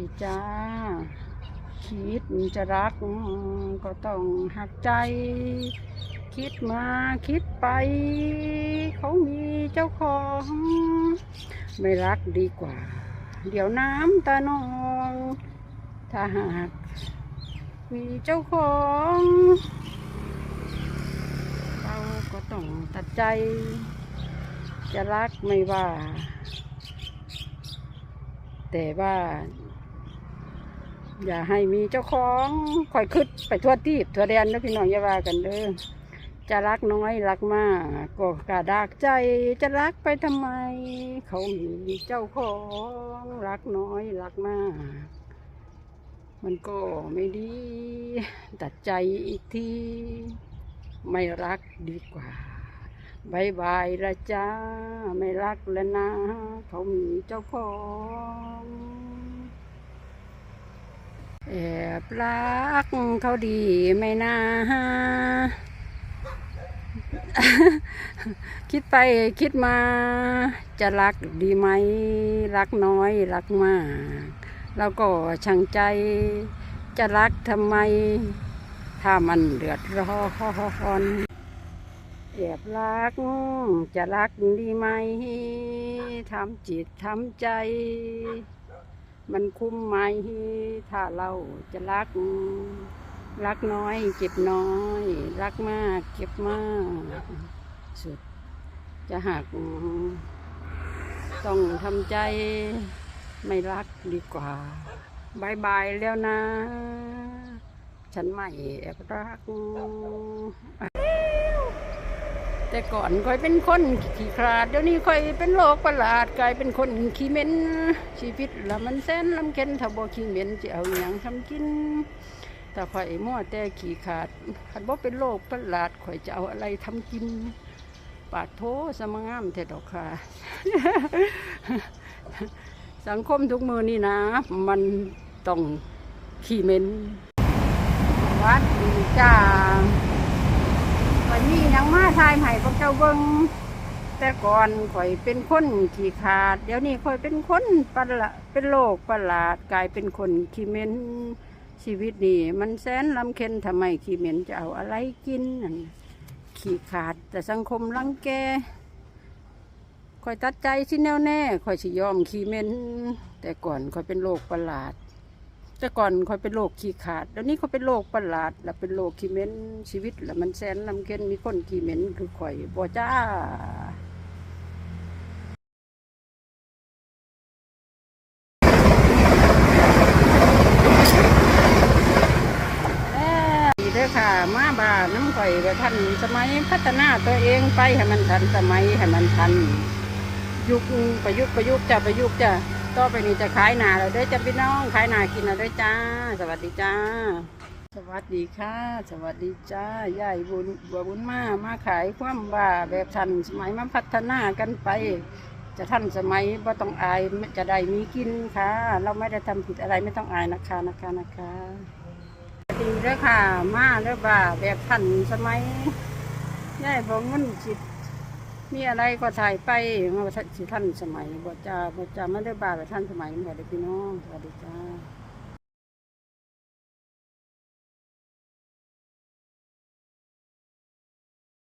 ดีจ้า คิดจะรัก ก็ต้องหักใจ คิดมาคิดไป เขามีเจ้าของ ไม่รักดีกว่า เดี๋ยวน้ำตานอง ถ้าหากมีเจ้าของ เราก็ต้องตัดใจ จะรักไม่ว่า แต่ว่า อย่าให้มีเจ้าของคอยคึดไปทั่วทีบทั่วแดนนะพี่น้องอย่าว่ากันเด้อจะรักน้อยรักมากก็กระดากใจจะรักไปทำไม เขามีเจ้าของรักน้อยรักมาก มันก็ไม่ดีตัดใจอีกทีไม่รักดีกว่าบายบายละจ้าไม่รักแล้วนะ เขามีเจ้าของ แอบรักเขาดีไม่น่าคิดไปคิดมา จะรักดีไหม รักน้อยรักมาก แล้วก็ช่างใจ จะรักทำไม ถ้ามันเดือดร้อนแอบรัก จะรักดีไหมทำจิตทำใจ มันคุ้มไหมถ้าเราจะรัก รักน้อยเก็บน้อย รักมากเก็บมาก สุด จะหัก ต้องทำใจไม่รักดีกว่าบายบายแล้วนะ ฉันไม่แอบรัก แต่ก่อนคอยเป็นคนขี้ขลาดเดี๋ยวนี้คอยเป็นโรคประหลาดกลายเป็นคนขี้เหม็นชีวิตละมันแสนลำเค็นถ้าบ่ขี้เหม็นจะเอาอย่างทำกินแต่ข่อยมั่วแต่ขี้ขาดคันบ่เป็นโรคประหลาดข่อยจะเอาอะไรทำกิน ปาดโทสมงามเทดอกค่ะ สังคมทุกมือนี่นะ มันต้องขี้เหม็นวัดดีจ้า วันนี้ยังมาทายใหม่พวกเจ้าเบิงแต่ก่อนข่อยเป็นคนขี้ขาด เดี๋ยวนี้ข่อยเป็นคนประหลาดเป็นโรคประหลาดกลายเป็นคนขี้เหม็นชีวิตนี่มันแสนลำเค็นทำไมขี้เหม็นจะเอาอะไรกินนั่นขี้ขาดแต่สังคมรังแกข่อยตัดใจที่แน่วแน่ข่อยสิยอมขี้เหม็นแต่ก่อนข่อยเป็นโรคประหลาด แต่ก่อนคอยเป็นโรคขี้ขาดแล้วนี้เขาเป็นโรคประหลาด แล้วเป็นโรคขี้เหม็นชีวิต แล้วมันแสนลำเค็นมีคนขี้เหม็นคือข่อยบ่จ้าดีเด้อค่ะมาบานน้ำข่อยกับท่านสมัยพัฒนาตัวเองไปให้มันทันสมัยให้มันทัน ยุคประยุกต์ประยุกต์จ้ะประยุกต์จ้ะ ต่อไปนี้จะขายหนาแล้วด้อจ้ะพี่น้องขายหนากินแล้วด้อจ้า สวัสดีจ้า สวัสดีค่ะ สวัสดีจ้ายายบุญบัวบุญมามาขายความว่าแบบทันสมัยมาพัฒนากันไป จะทันสมัยบ่ต้องอายจะได้มีกินค่ะ เราไม่ได้ทำผิดอะไรไม่ต้องอายนะคะนะคะนะคะดีเด้อค่ะ มาเด้อบ่าแบบทันสมัยยายบอกเงินจิต มีอะไรก็ถ่ายไปมาสิท่านสมัยบวชจ้าบวชจ้าไม่ได้บาปท่านสมัยบ่ได้พี่น้องสวัสดีจ้า